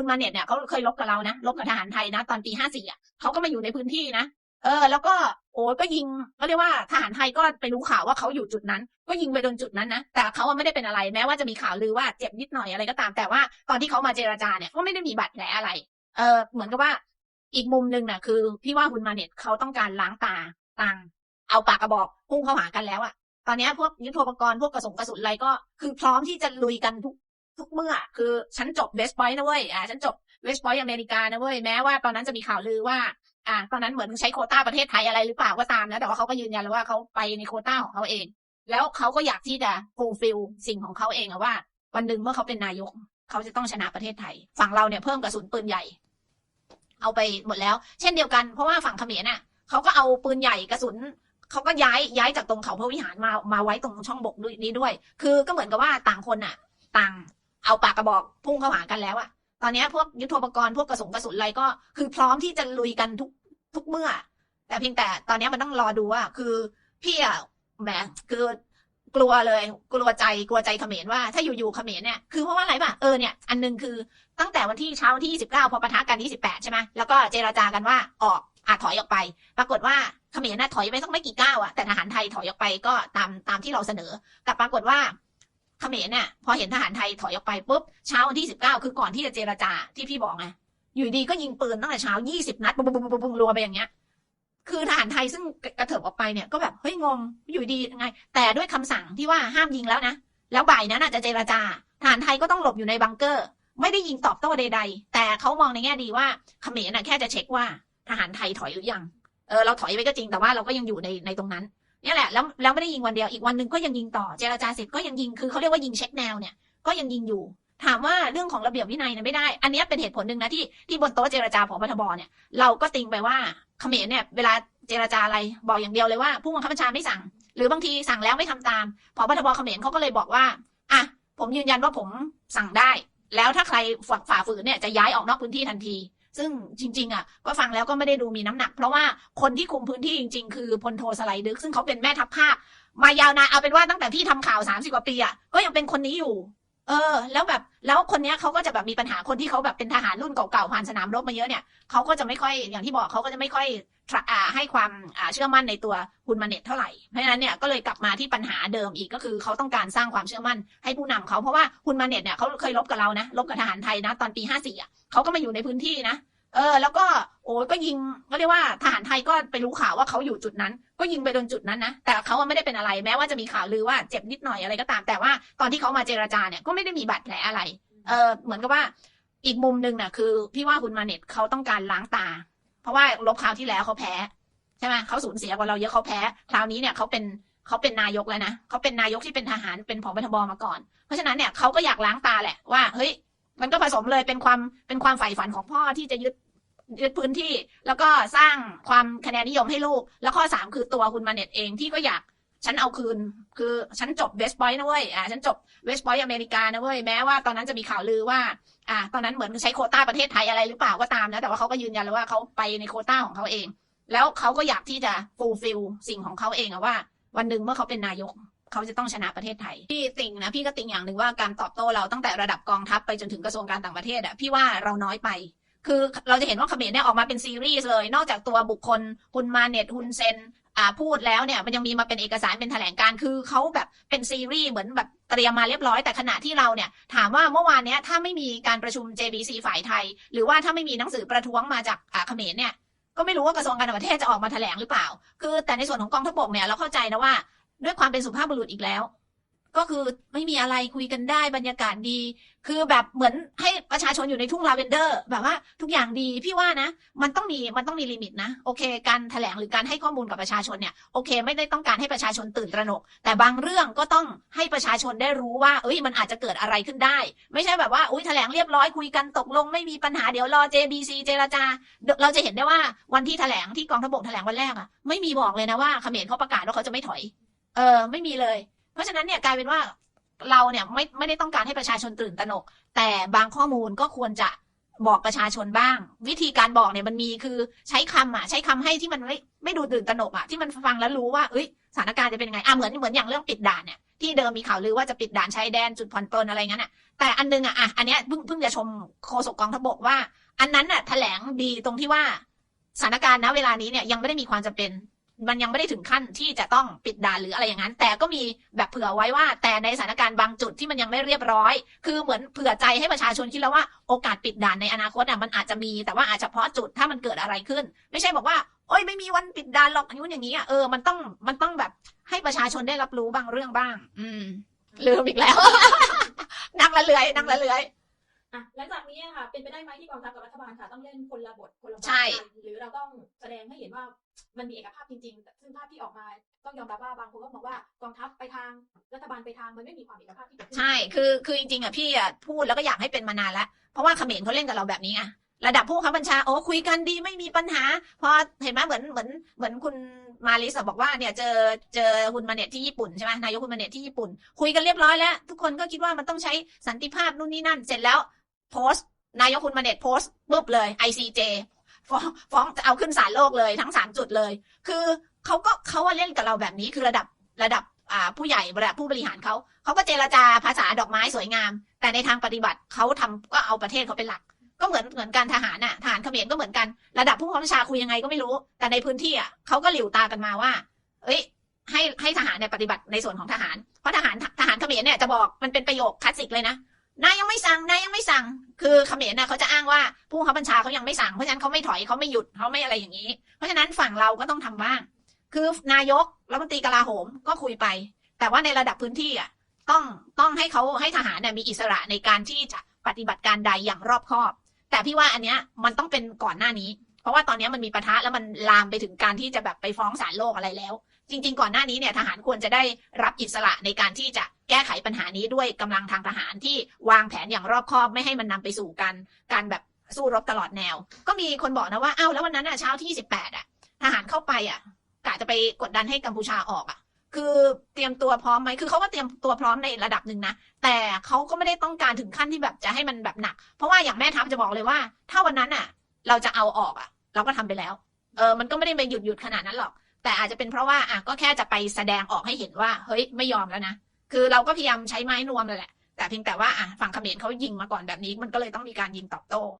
คุณมาเน็ตเนี่ยเขาเคยลบกับเรานะลบกับทหารไทยนะ ตอนปีห้าสี่อะเขาก็มาอยู่ในพื้นที่นะเออ แล้วก็โอ้ก็ยิงก็เรียกว่าทหารไทยก็ไปรู้ข่าวว่าเขาอยู่จุดนั้น ก็ยิงไปโดนจุดนั้นนะแต่เขาไม่ได้เป็นอะไรแม้ว่าจะมีข่าวลือว่าเจ็บนิดหน่อยอะไรก็ตาม แต่ว่าตอนที่เขามาเจรจาเนี่ยก็ไม่ได้มีบาดแผลอะไร เออเหมือนกับว่า อีกมุมหนึ่งน่ะ คือพี่ว่าคุณมาเน็ตเขาต้องการล้างตาตังเอาปากกระบอกพุ่งเข้าหากันแล้วอะตอนนี้พวกยุทโธปกรณ์พวกกระสุนกระสุนอะไรก็คือพร้อมที่จะลุยกันทุก ทุกเมื่อ คือฉันจบเวสต์พอยต์นะเว้ยอ่าฉันจบเวสต์พอยต์อเมริกานะเว้ยแม้ว่าตอนนั้นจะมีข่าวลือว่า อ่า ตอนนั้นเหมือนใช้โคต้าประเทศไทยอะไรหรือเปล่าก็ตามนะแต่ว่าเขาก็ยืนยันแล้วว่าเขาไปในโคต้าของเขาเอง แล้วเขาก็อยากที่จะฟูลฟิลสิ่งของเขาเองอะว่า วันหนึ่งเมื่อเขาเป็นนายกเขาจะต้องชนะประเทศไทย ฝั่งเราเนี่ยเพิ่มกระสุนปืนใหญ่ เอาไปหมดแล้ว เช่นเดียวกันเพราะว่าฝั่งเขมรน่ะเขาก็เอาปืนใหญ่กระสุนเขาก็ย้ายย้ายจากตรงเขาพระวิหารมามาไว้ตรงช่องบกด้วยนี้ด้วย คือก็เหมือนกับว่าต่างคนน่ะ ต่าง เอาปากกระบอกพุ่งเข้าหากันแล้วอะตอนนี้พวกยุทโธปกรณ์พวกกระสุนกระสุนอะไรก็คือพร้อมที่จะลุยกันทุกทุกเมื่อ แต่เพียงแต่ตอนนี้มันต้องรอดูว่า คือพี่อะแหมคือกลัวเลยกลัวใจกลัวใจเขมรว่าถ้าอยู่ๆเขมรเนี่ยคือเพราะว่าอะไรป่ะเออเนี่ยอันหนึงคือตั้งแต่วันที่เช้าวันที่29พอปะทะกันที่18ใช่ไหมแล้วก็เจราจากันว่าออกอาจถอยออกไป ปรากฏว่าเขมรน่ะถอยไปสักไม่กี่ก้าวอะแต่ทหารไทยถอยออกไปก็ตามตามที่เราเสนอ แต่ปรากฏว่า เขมรเนี่ยพอเห็นทหารไทยถอยออกไปปุ๊บเช้าวันที่19คือก่อนที่จะเจราจาที่พี่บอกไงอยู่ดีก็ยิงปืนตั้งแต่เช้า20นัดปุ้งปุ้งปุ้งปุ้งรัวไปอย่างเงี้ย คือทหารไทยซึ่งกระเถิบออกไปเนี่ยก็แบบเฮ้ยงงอยู่ดียังไง แต่ด้วยคำสั่งที่ว่าห้ามยิงแล้วนะแล้วบ่ายนั้นจะเจรจาทหารไทยก็ต้องหลบอยู่ในบังเกอร์ ไม่ได้ยิงตอบโต้ใด ๆ แต่เขามองในแง่ดีว่าเขมรน่ะแค่จะเช็คว่าทหารไทยถอยหรือยังเออเราถอยไปก็จริงแต่ว่าเราก็ยังอยู่ในในตรงนั้น นี่แหละแล้วแล้วไม่ได้ยิงวันเดียวอีกวันหนึ่งก็ยังยิงต่อเจรจาเสร็จก็ยังยิงคือเขาเรียกว่ายิงเช็คแนวเนี่ยก็ยังยิงอยู่ ถามว่าเรื่องของระเบียบวินัยเนี่ยไม่ได้ อันนี้เป็นเหตุผลหนึ่งนะที่ที่บนโต๊ะเจรจาของปทบเนี่ยเราก็ติงไปว่าเขมรเนี่ยเวลาเจรจาอะไรบอกอย่างเดียวเลยว่าผู้บังคับบัญชาไม่สั่ง หรือบางทีสั่งแล้วไม่ทำตามพอปทบเขมรเขาก็เลยบอกว่าอะผมยืนยันว่าผมสั่งได้ แล้วถ้าใครฝ่าฝ่าฝืนเนี่ยจะย้ายออกนอกพื้นที่ทันที ซึ่งจริง ๆ อะ ก็ฟังแล้วก็ไม่ได้ดูมีน้ำหนัก เพราะว่าคนที่คุมพื้นที่จริง ๆ คือพลโทสไลดึก ซึ่งเขาเป็นแม่ทัพภาคมายาวนานเอาเป็นว่าตั้งแต่พี่ทำข่าวสามสิบกว่าปีอะก็ยังเป็นคนนี้อยู่ เออ แล้วแบบ แล้วคนเนี้ยเขาก็จะแบบมีปัญหาคนที่เขาแบบเป็นทหารรุ่นเก่าๆผ่านสนามรบมาเยอะเนี่ยเขาก็จะไม่ค่อยอย่างที่บอกเขาก็จะไม่ค่อยอ่าให้ความอ่าเชื่อมั่นในตัวคุณมาเน็ตเท่าไหร่ เพราะฉะนั้นเนี่ยก็เลยกลับมาที่ปัญหาเดิมอีกก็คือเขาต้องการสร้างความเชื่อมั่นให้ผู้นำเขาเพราะว่าคุณมาเน็ตเนี่ยเขาเคยลบกับเรานะลบกับทหารไทยนะตอนปีห้าสี่อะเขาก็มาอยู่ในพื้นที่นะ เออ แล้วก็โอ้ก็ยิงก็เรียกว่าทหารไทยก็ไปรู้ข่าวว่าเขาอยู่จุดนั้น ก็ยิงไปโดนจุดนั้นนะแต่เขาไม่ได้เป็นอะไรแม้ว่าจะมีข่าวลือว่าเจ็บนิดหน่อยอะไรก็ตาม แต่ว่าตอนที่เขามาเจราจาเนี่ยก็ไม่ได้มีบาดแผลอะไร เออเหมือนกับว่าอีกมุมหนึ่งน่ะคือพี่ว่าคุณมาเน็ตเขาต้องการล้างตา เพราะว่าลบคราวที่แล้วเขาแพ้ใช่ไหมเขาสูญเสียกว่าเราเยอะเขาแพ้ คราวนี้เนี่ยเขาเป็นเขาเป็นนายกแล้วนะเขาเป็นนายกที่เป็นทหารเป็นผอบทบมาก่อน เพราะฉะนั้นเนี่ยเขาก็อยากล้างตาแหละว่าเฮ้ย มันก็ผสมเลยเป็นความเป็นความใฝ่ฝันของพ่อที่จะยึดยึดพื้นที่ แล้วก็สร้างความคะแนนนิยมให้ลูก แล้วข้อสามคือตัวคุณมาเน็ตเองที่ก็อยากฉันเอาคืน คือฉันจบเวสต์พอยต์นะเว้ยอ่าฉันจบเวสต์พอยต์อเมริกานะเว้ยแม้ว่าตอนนั้นจะมีข่าวลือว่า อ่า ตอนนั้นเหมือนใช้โคต้าประเทศไทยอะไรหรือเปล่าก็ตามนะแต่ว่าเขาก็ยืนยันแล้วว่าเขาไปในโคต้าของเขาเอง แล้วเขาก็อยากที่จะฟูลฟิลสิ่งของเขาเองอะว่า วันหนึ่งเมื่อเขาเป็นนายก เขาจะต้องชนะประเทศไทยพี่ติงนะพี่ก็ติงอย่างหนึ่งว่าการตอบโต้เราตั้งแต่ระดับกองทัพไปจนถึงกระทรวงการต่างประเทศอะพี่ว่าเราน้อยไป คือเราจะเห็นว่าเขมรเนี่ยออกมาเป็นซีรีส์เลย นอกจากตัวบุคคลฮุนมาเน็ตฮุนเซนพูดแล้วเนี่ยมันยังมีมาเป็นเอกสารเป็นแถลงการ์คือเขาแบบเป็นซีรีส์เหมือนแบบเตรียมมาเรียบร้อยแต่ขณะที่เราเนี่ยถามว่าเมื่อวานเนี้ยถ้าไม่มีการประชุม JBC ฝ่ายไทย หรือว่าถ้าไม่มีหนังสือประท้วงมาจากเขมรเนี่ยก็ไม่รู้ว่ากระทรวงการต่างประเทศจะออกมาแถลงหรือเปล่า คือแต่ในส่วนของกองทัพบกเนี่ยเราเข้าใจนะว่า ด้วยความเป็นสุภาพบุรุษอีกแล้ว ก็คือไม่มีอะไรคุยกันได้บรรยากาศดี คือแบบเหมือนให้ประชาชนอยู่ในทุ่งลาเวนเดอร์ แบบว่าทุกอย่างดีพี่ว่านะ มันต้องมีมันต้องมีลิมิตนะโอเค การแถลงหรือการให้ข้อมูลกับประชาชนเนี่ยโอเค ไม่ได้ต้องการให้ประชาชนตื่นตระหนก แต่บางเรื่องก็ต้องให้ประชาชนได้รู้ว่า เอ้ยมันอาจจะเกิดอะไรขึ้นได้ ไม่ใช่แบบว่าอุ้ยแถลงเรียบร้อยคุยกันตกลง ไม่มีปัญหาเดี๋ยวรอ JBC เจรจา เราจะเห็นได้ว่าวันที่แถลงที่กองทัพบกแถลงวันแรกอะไม่มีบอกเลยนะว่าเขมรเขาประกาศว่าเขาจะไม่ถอย เออไม่มีเลย เพราะฉะนั้นเนี่ยกลายเป็นว่าเราเนี่ยไม่ไม่ได้ต้องการให้ประชาชนตื่นตระหนก แต่บางข้อมูลก็ควรจะบอกประชาชนบ้าง วิธีการบอกเนี่ยมันมีคือใช้คำอะใช้คำให้ที่มันไม่ไม่ดูตื่นตระหนกอะที่มันฟังแล้วรู้ว่าเอ้ยสถานการณ์จะเป็นยังไงอะเหมือนเหมือนอย่างเรื่องปิดด่านเนี่ยที่เดิมมีข่าวลือว่าจะปิดด่านชายแดนจุดผ่อนปลนอะไรเงี้ยน่ะแต่อันนึงอะอะอันเนี้ยเพิ่งเพิ่งจะชมโฆษกกองทัพบกว่า อันนั้นน่ะแถลงดีตรงที่ว่าสถานการณ์ณเวลานี้เนี่ยยังไม่ได้มีความจำเป็น มันยังไม่ได้ถึงขั้นที่จะต้องปิดด่านหรืออะไรอย่างนั้น แต่ก็มีแบบเผื่อไว้ว่า แต่ในสถานการณ์บางจุดที่มันยังไม่เรียบร้อย คือเหมือนเผื่อใจให้ประชาชนคิดแล้วว่าโอกาสปิดด่านในอนาคตอะมันอาจจะมีแต่ว่าอาจจะเฉพาะจุดถ้ามันเกิดอะไรขึ้น ไม่ใช่บอกว่าโอ้ยไม่มีวันปิดด่านหรอกอย่างนู้นอย่างนี้อะเออมันต้องมันต้องแบบให้ประชาชนได้รับรู้บางเรื่องบ้าง อืมลืมอีกแล้ว นั่งละเลือยนั่งละเลือยอะหลังจากนี้อะค่ะ เป็นไปได้ไหมที่กองทัพกับรัฐบาลค่ะ ต้องเล่นคนละบทคนละบทใช่กันหรือเราต้องแสดงให้เห็นว่า มันมีเอกภาพจริงๆแต่ซึ่งภาพที่ออกมาต้องยอมรับว่าบางคนก็มองว่ากองทัพไปทางรัฐบาลไปทางมันไม่มีความเอกภาพที่ใช่คือคือจริงๆอะพี่อะพูดแล้วก็อยากให้เป็นมานานแล้ว เพราะว่าเขมรเขาเล่นกับเราแบบนี้ไงระดับผู้บับบัญชาโอ้คุยกันดีไม่มีปัญหา พอเห็นไหมเหมือนเหมือนเหมือนคุณมาลิสบอกว่าเนี่ยเจอเจอคุณมาเนตที่ญี่ปุ่นใช่ไหมนายกคุณมาเนตที่ญี่ปุ่น คุยกันเรียบร้อยแล้ว ทุกคนก็คิดว่ามันต้องใช้สันติภาพนู่นนี่นั่น เสร็จแล้วโพสต์ นายกคุณมาเนตโพสต์ปุ๊บเลย ICJ ฟ้องฟ้องจะเอาขึ้นศาลโลกเลยทั้งสามจุดเลย คือเขาก็เขาว่าเล่นกับเราแบบนี้คือระดับระดับผู้ใหญ่ระดับผู้บริหารเขาเขาก็เจรจาภาษาดอกไม้สวยงาม แต่ในทางปฏิบัติเขาทำก็เอาประเทศเขาเป็นหลัก ก็เหมือนเหมือนการทหารน่ะทหารเขมรก็เหมือนกันระดับผู้บังคับบัญชาคุยยังไงก็ไม่รู้ แต่ในพื้นที่อะเขาก็หลิวตากันมาว่า เอ้ยให้ให้ทหารเนี่ยปฏิบัติในส่วนของทหาร เพราะทหารทหารเขมรเนี่ยจะบอกมันเป็นประโยคคลาสสิกเลยนะ นายยังไม่สั่งนายยังไม่สั่ง คือเขมรน่ะเขาจะอ้างว่าผู้บังคับบัญชาเขายังไม่สั่งเพราะฉะนั้นเขาไม่ถอยเขาไม่หยุดเขาไม่อะไรอย่างนี้ เพราะฉะนั้นฝั่งเราก็ต้องทำบ้าง คือนายกรัฐมนตรีกลาโหมก็คุยไป แต่ว่าในระดับพื้นที่อะต้องต้องให้เขาให้ทหารเนี่ยมีอิสระในการที่จะปฏิบัติการใดอย่างรอบคอบ แต่พี่ว่าอันเนี้ยมันต้องเป็นก่อนหน้านี้ เพราะว่าตอนนี้มันมีปะทะแล้วมันลามไปถึงการที่จะแบบไปฟ้องศาลโลกอะไรแล้ว จริง ๆ ก่อนหน้านี้เนี่ยทหารควรจะได้รับอิสระในการที่จะแก้ไขปัญหานี้ด้วยกำลังทางทหารที่วางแผนอย่างรอบคอบไม่ให้มันนำไปสู่การการแบบสู้รบตลอดแนว ก็มีคนบอกนะว่าอ้าวแล้ววันนั้นอะเช้าที่สิบแปดอะทหารเข้าไปอะกะจะไปกดดันให้กัมพูชาออกอะ คือเตรียมตัวพร้อมไหมคือเขาก็เตรียมตัวพร้อมในระดับหนึ่งนะแต่เขาก็ไม่ได้ต้องการถึงขั้นที่แบบจะให้มันแบบหนัก เพราะว่าอย่างแม่ทัพจะบอกเลยว่า ถ้าวันนั้นอะ เราจะเอาออกอะ เราก็ทำไปแล้วเออมันก็ไม่ได้ไปหยุดหยุดขนาดนั้นหรอก แต่อาจจะเป็นเพราะว่าอะก็แค่จะไปแสดงออกให้เห็นว่า เฮ้ยไม่ยอมแล้วนะ คือเราก็พยายามใช้ไม้นวมเลยแหละ แต่เพียงแต่ว่าอะฝั่งเขมรเขายิงมาก่อนแบบนี้ มันก็เลยต้องมีการยิงตอบโต้